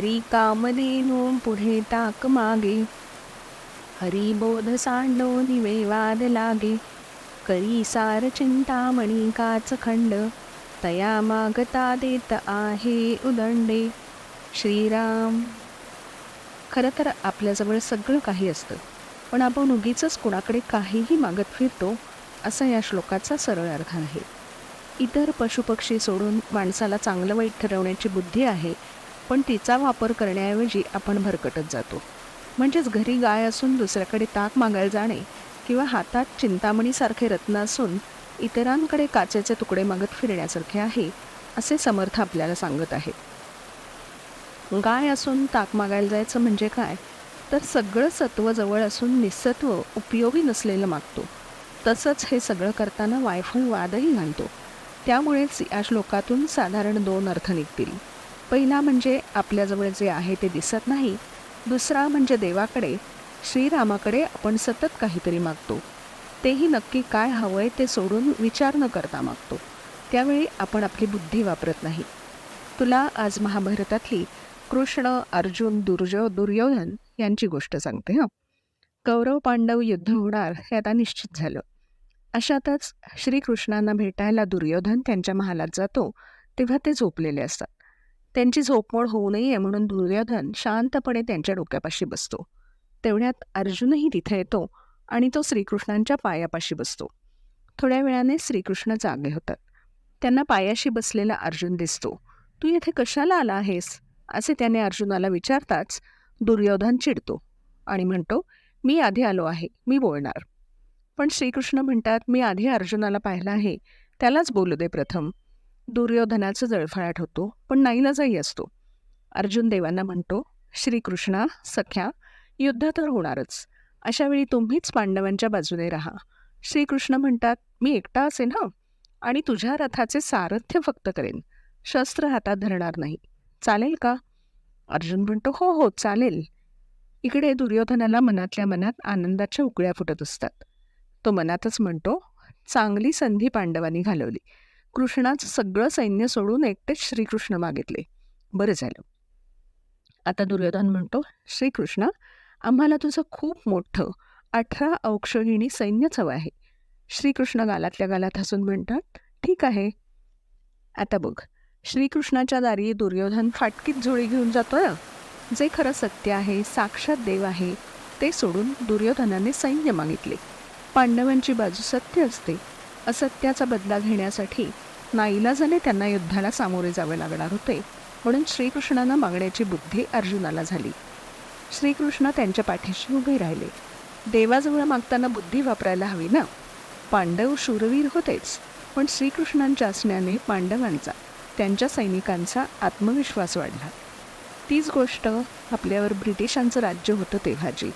कामधेनू पुढे ताक मागे. हरिबोध सांडो निवे वाद लागे. करी सार चिंतामणी काच खंड. तया मागता देत आहे उदंडे. श्रीराम. खरं तर आपल्याजवळ सगळं काही असतं पण आपण उगीच कुणाकडे काहीही मागत फिरतो असा या श्लोकाचा सरळ अर्थ आहे. इतर पशुपक्षी सोडून माणसाला चांगलं वाईट ठरवण्याची बुद्धी आहे पण तिचा वापर करण्याऐवजी आपण भरकटत जातो. म्हणजेच घरी गाय असून दुसऱ्याकडे ताक मागायला जाणे किंवा हातात चिंतामणीसारखे रत्न असून इतरांकडे काचेचे तुकडे मागत फिरण्यासारखे आहे असे समर्थ आपल्याला सांगत आहे गाय असून ताक मागायला जायचं म्हणजे काय? तर सगळं सत्व जवळ असून निसत्व उपयोगी नसलेलं मागतो. तसंच हे सगळं करताना वायफळ वादही घालतो. त्यामुळेच या श्लोकातून साधारण दोन अर्थ निघतील. पहिला म्हणजे आपल्याजवळ जे आहे ते दिसत नाही दुसरा म्हणजे देवाकडे श्रीरामाकडे आपण सतत काहीतरी मागतो. तेही नक्की काय हवं आहे ते सोडून विचार न करता मागतो. त्यावेळी आपण आपली बुद्धी वापरत नाही. तुला आज महाभारतातली कृष्ण अर्जुन दुर्जो दुर्योधन यांची गोष्ट सांगते हं. कौरव पांडव युद्ध होणार हे आता निश्चित झालं. अशातच श्रीकृष्णांना भेटायला दुर्योधन त्यांच्या महालात जातो तेव्हा ते झोपलेले असतात. त्यांची झोपमोड होऊ नये म्हणून दुर्योधन शांतपणे त्यांच्या डोक्यापाशी बसतो. तेवढ्यात अर्जुनही तिथे येतो आणि तो श्रीकृष्णांच्या पायापाशी बसतो. थोड्या वेळाने श्रीकृष्ण जागे होतात. त्यांना पायाशी बसलेला अर्जुन दिसतो. तू येथे कशाला आला आहेस? असे त्याने अर्जुनाला विचारताच दुर्योधन चिडतो आणि म्हणतो मी आधी आलो आहे. मी बोलणार. पण श्रीकृष्ण म्हणतात मी आधी अर्जुनाला पाहिलं आहे. त्यालाच बोलू दे प्रथम. दुर्योधनाचं जळफळाट होतो पण नाईलाजाही असतो. अर्जुन देवांना म्हणतो श्रीकृष्णा सख्या युद्ध तर होणारच. अशा वेळी तुम्हीच पांडवांच्या बाजूने राहा. श्रीकृष्ण म्हणतात मी एकटा असेन हं? आणि तुझ्या रथाचे सारथ्य फक्त करेन. शस्त्र हातात धरणार नाही. चालेल का? अर्जुन म्हणतो हो हो चालेल. इकडे दुर्योधनाला मनातल्या मनात आनंदाच्या उकळ्या फुटत असतात. तो मनातच म्हणतो चांगली संधी पांडवांनी घालवली. कृष्णाचं सगळं सैन्य सोडून एकटेच श्रीकृष्ण मागितले. बरं झालं. आता दुर्योधन म्हणतो श्रीकृष्ण आम्हाला तुझं खूप मोठं अठरा औक्षहिणी सैन्यच हवं आहे. श्रीकृष्ण गालातल्या गालात हसून म्हणतात ठीक आहे. आता बघ श्रीकृष्णाच्या दारी दुर्योधन फाटकीत झोळी घेऊन जातोय. जे खरं सत्य आहे साक्षात देव आहे ते सोडून दुर्योधनाने सैन्य मागितले. पांडवांची बाजू सत्य असते. असत्याचा बदला घेण्यासाठी नाईलाजाने त्यांना युद्धाला सामोरे जावे लागणार होते म्हणून श्रीकृष्णांना मागण्याची बुद्धी अर्जुनाला झाली. श्रीकृष्ण त्यांच्या पाठीशी उभे राहिले. देवाजवळ मागताना बुद्धी वापरायला हवी ना? पांडव शूरवीर होतेच पण श्रीकृष्णांच्या असण्याने पांडवांचा त्यांच्या सैनिकांचा आत्मविश्वास वाढला. तीच गोष्ट आपल्यावर ब्रिटिशांचं राज्य होतं तेव्हाची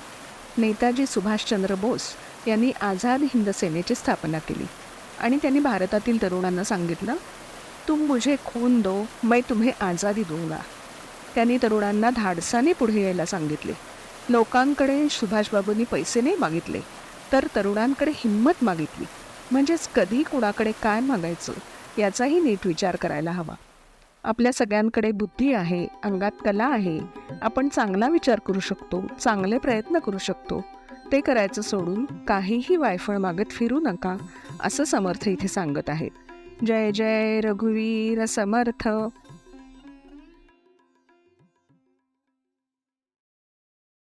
नेताजी सुभाषचंद्र बोस यांनी आझाद हिंद सेनेची स्थापना केली. आणि त्यांनी भारतातील तरुणांना सांगितलं तुम मुझे खून दो मैं तुम्हें आझादी दूंगा. त्यांनी तरुणांना धाडसाने पुढे यायला सांगितले. लोकांकडे सुभाषबाबूंनी पैसे नाही मागितले तर तरुणांकडे हिंमत मागितली. म्हणजेच कधी कुणाकडे काय मागायचं याचाही नीट विचार करायला हवा. आपल्या सगळ्यांकडे बुद्धी आहे अंगात कला आहे आपण चांगला विचार करू शकतो चांगले प्रयत्न करू शकतो. ते करायचं सोडून काहीही वायफळ मागत फिरू नका असं समर्थ इथे सांगत आहेत. जय जय रघुवीर समर्थ.